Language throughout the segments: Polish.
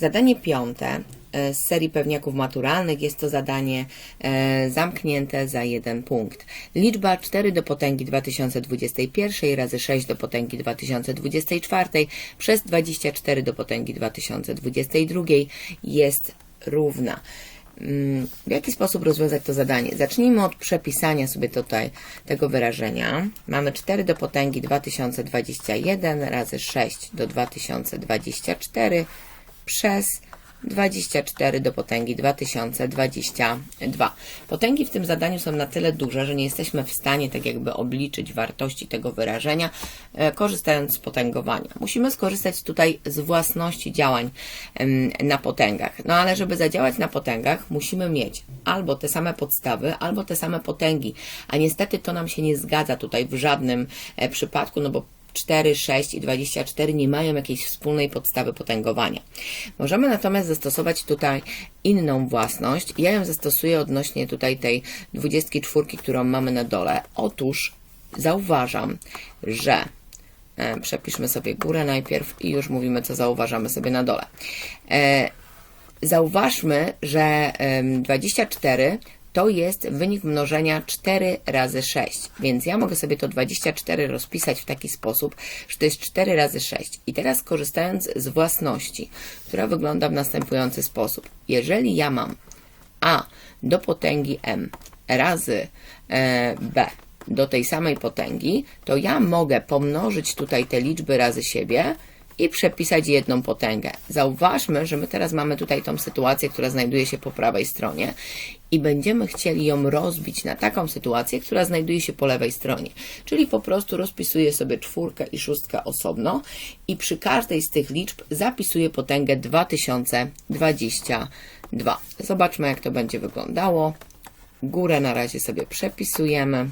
Zadanie piąte e, z serii pewniaków maturalnych jest to zadanie e, zamknięte za jeden punkt. Liczba 4 do potęgi 2021 razy 6 do potęgi 2024 przez 24 do potęgi 2022 jest równa. Mm, W jaki sposób rozwiązać to zadanie? Zacznijmy od przepisania sobie tutaj tego wyrażenia. Mamy 4 do potęgi 2021 razy 6 do 2024 przez 24 do potęgi 2022. Potęgi w tym zadaniu są na tyle duże, że nie jesteśmy w stanie tak jakby obliczyć wartości tego wyrażenia, e, korzystając z potęgowania. Musimy skorzystać tutaj z własności działań na potęgach. No ale żeby zadziałać na potęgach, musimy mieć albo te same podstawy, albo te same potęgi. A niestety to nam się nie zgadza tutaj w żadnym e, przypadku, no bo 4, 6 i 24 nie mają jakiejś wspólnej podstawy potęgowania. Możemy natomiast zastosować tutaj inną własność. Ja ją zastosuję odnośnie tutaj tej 24, którą mamy na dole. Otóż zauważam, że e, przepiszmy sobie górę najpierw i już mówimy, co zauważamy sobie na dole. E, Zauważmy, że em, 24 to jest wynik mnożenia 4 razy 6, więc ja mogę sobie to 24 rozpisać w taki sposób, że to jest 4 razy 6. I teraz korzystając z własności, która wygląda w następujący sposób. Jeżeli ja mam a do potęgi m razy e, b do tej samej potęgi, to ja mogę pomnożyć tutaj te liczby razy siebie i przepisać jedną potęgę. Zauważmy, że my teraz mamy tutaj tą sytuację, która znajduje się po prawej stronie i będziemy chcieli ją rozbić na taką sytuację, która znajduje się po lewej stronie. Czyli po prostu rozpisuję sobie czwórkę i szóstkę osobno i przy każdej z tych liczb zapisuję potęgę 2022. Zobaczmy, jak to będzie wyglądało. Górę na razie sobie przepisujemy.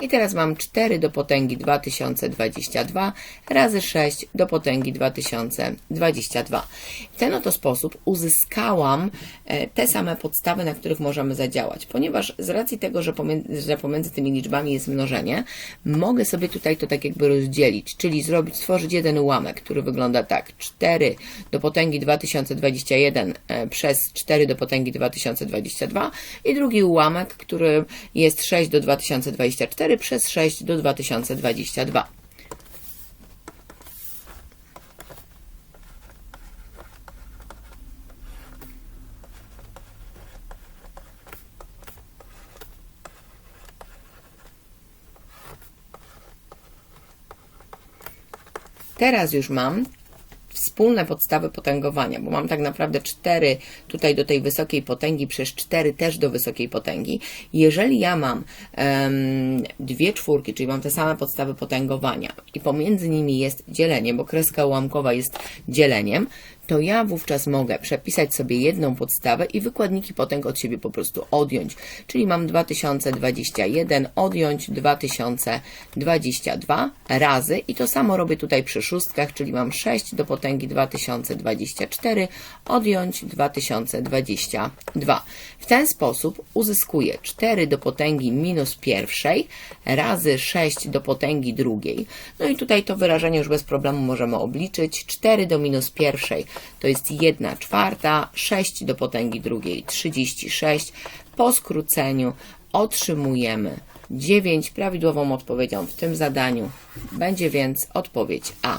I teraz mam 4 do potęgi 2022 razy 6 do potęgi 2022. W ten oto sposób uzyskałam e, te same podstawy, na których możemy zadziałać. Ponieważ z racji tego, że pomiędzy, że pomiędzy tymi liczbami jest mnożenie, mogę sobie tutaj to tak jakby rozdzielić, czyli zrobić, stworzyć jeden ułamek, który wygląda tak. 4 do potęgi 2021 e, przez 4 do potęgi 2022 i drugi ułamek, który jest 6 do 2024 przez 6 do 2022. Teraz już mam wspólne podstawy potęgowania, bo mam tak naprawdę 4 tutaj do tej wysokiej potęgi przez 4 też do wysokiej potęgi. Jeżeli ja mam em, dwie czwórki, czyli mam te same podstawy potęgowania i pomiędzy nimi jest dzielenie, bo kreska ułamkowa jest dzieleniem, to ja wówczas mogę przepisać sobie jedną podstawę i wykładniki potęg od siebie po prostu odjąć. Czyli mam 2021 odjąć 2022 razy i to samo robię tutaj przy szóstkach, czyli mam 6 do potęgi 2024 odjąć 2022. W ten sposób uzyskuję 4 do potęgi minus pierwszej razy 6 do potęgi drugiej. No i tutaj to wyrażenie już bez problemu możemy obliczyć. 4 do minus pierwszej to jest 1 czwarta, 6 do potęgi drugiej 36. Po skróceniu otrzymujemy 9. Prawidłową odpowiedzią w tym zadaniu będzie więc odpowiedź A.